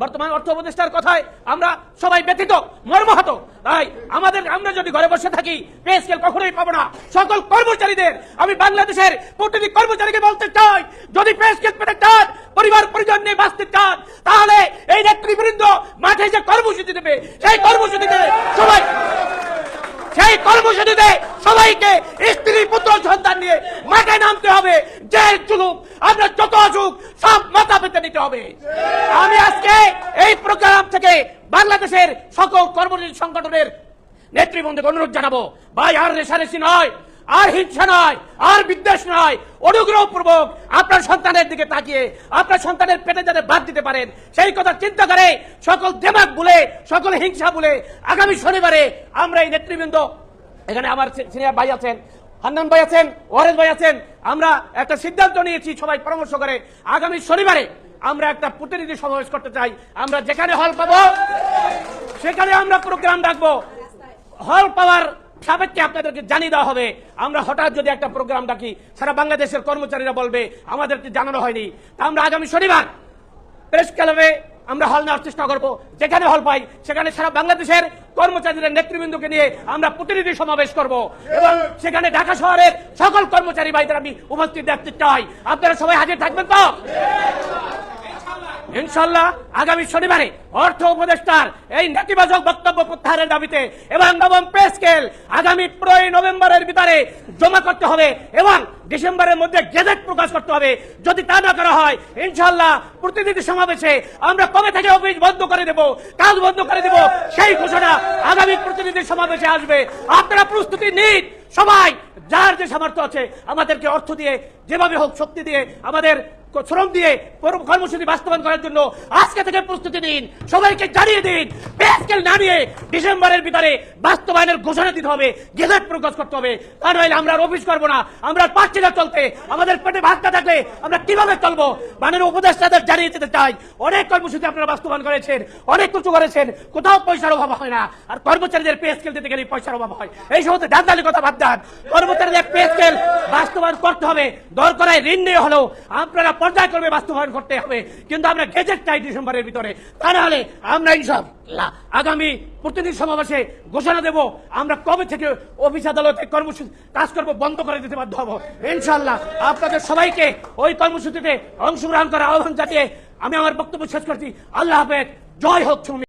বর্তমান অর্থ উপদেষ্টার কথায় আমরা সবাই ব্যথিত, মর্মাহত। তাই আমাদের আমরা যদি ঘরে বসে থাকি, পে স্কেল কখনোই পাবো না। সকল কর্মচারীদের আমি বাংলাদেশের প্রতিটি কর্মচারীকে বলতে চাই, যদি পে স্কেল পেতে চান, পরিবার পরিজন নিয়ে বাঁচতে চান, তাহলে এই নেতৃবৃন্দ মাঠে যে কর্মসূচি দেবে, সেই কর্মসূচিতে সেই কর্মসূচিতে সবাইকে স্ত্রী, পুত্র, সন্তান নিয়ে মাঠে নামতে হবে। যে জুলুম, আমরা যত আসুক সব মাথা পেতে নিতে হবে। আমি আজকে এই প্রোগ্রাম থেকে বাংলাদেশের সকল কর্মসূচি সংগঠনের নেতৃবৃন্দকে অনুরোধ জানাব। ভাই, আর রেশারেশি নয়। আর হিংসা নয়, আর বিদ্বেষ নয়, অনুগ্রহপূর্বক আপনার সন্তানের দিকে তাকিয়ে, আপনার সন্তানের পেটে যাতে বাদ দিতে পারেন, সেই কথা চিন্তা করে সকল দেমাগ বলে, সকল হিংসা বলে আগামী শনিবারে আমরা এই নেতৃবৃন্দ, এখানে আমার সিনিয়র ভাই আছেন, হান্নান ভাই আছেন ওয়ারেজ ভাই আছেন, আমরা একটা সিদ্ধান্ত নিয়েছি সবাই পরামর্শ করে, আগামী শনিবারে আমরা একটা প্রতিনিধি সমাবেশ করতে চাই। আমরা যেখানে হল পাবো, সেখানে আমরা প্রোগ্রাম রাখব। হল পাওয়ার সাপেক্ষে আপনাদেরকে জানিয়ে দেওয়া হবে, আমরা হঠাৎ যদি একটা প্রোগ্রাম ডাকি, সারা বাংলাদেশের কর্মচারীরা বলবে, আমাদেরকে জানানো হয়নি। তা আমরা আগামী শনিবার প্রেস ক্লাবে আমরা হল নেওয়ার চেষ্টা করব। যেখানে হল পাই, সেখানে সারা বাংলাদেশের কর্মচারীদের নেতৃবৃন্দকে নিয়ে আমরা প্রতিনিধি সমাবেশ করব এবং সেখানে ঢাকা শহরের সকল কর্মচারী ভাইদের আমি উপস্থিত দেখতে চাই। আপনারা সবাই হাজির থাকবেন তো? ইনশাল্লাহ আগামী শনিবারে অর্থ উপদেষ্টার এই নেতিবাচক বক্তব্য প্রত্যাহারের দাবিতে এবং নবম পে স্কেল আগামী পনেরোই নভেম্বরের ভিতরে জমা করতে হবে এবং ডিসেম্বরের মধ্যে গেজেট প্রকাশ করতে হবে। যদি তা না করা হয় ইনশাল্লাহ প্রতিনিধি সমাবেশে আমরা কবে থেকে অফিস বন্ধ করে দেব, কাজ বন্ধ করে দেব, সেই ঘোষণা আগামী প্রতিনিধি সমাবেশে আসবে। আপনারা প্রস্তুতি নিন, সবাই যার যে সামর্থ্য আছে, আমাদেরকে অর্থ দিয়ে, যেভাবে হোক শক্তি দিয়ে, আমাদের শ্রম দিয়ে কর্মসূচি বাস্তবায়ন করার জন্য আজকে থেকে প্রস্তুতি দিন সবাইকে জানিয়ে দিন, পেস্কেল না নিয়ে ডিসেম্বরের ভিতরে বাস্তবায়নের ঘোষণা দিতে হবে, গেজেট প্রকাশ করতে হবে। তা নইলে আমরা অফিস করব না, আমরা পারছি না চলতে, আমাদের পেটে ভাত না থাকলে আমরা কীভাবে চলবো? মানের উপদেষ্টাদের জানিয়ে দিতে চাই, অনেক কর্মসূচি আপনারা বাস্তবায়ন করেছেন, অনেক কিছু করেছেন, কোথাও পয়সার অভাব হয় না, আর কর্মচারীদের পে দিতে গেলে পয়সার অভাব হয়। এই সমস্ত দান্দালি কথা বাদ দেন ঘোষণা দেব, আমরা কবে থেকে অফিস আদালতে কর্মসূচি কাজ করব বন্ধ করে দিতে বাধ্য হব। ইনশাল্লাহ আপনাদের সবাইকে ওই কর্মসূচিতে অংশগ্রহণ করার আহ্বান জানিয়ে আমি আমার বক্তব্য শেষ করছি। আল্লাহ হাফেজ। জয় হোক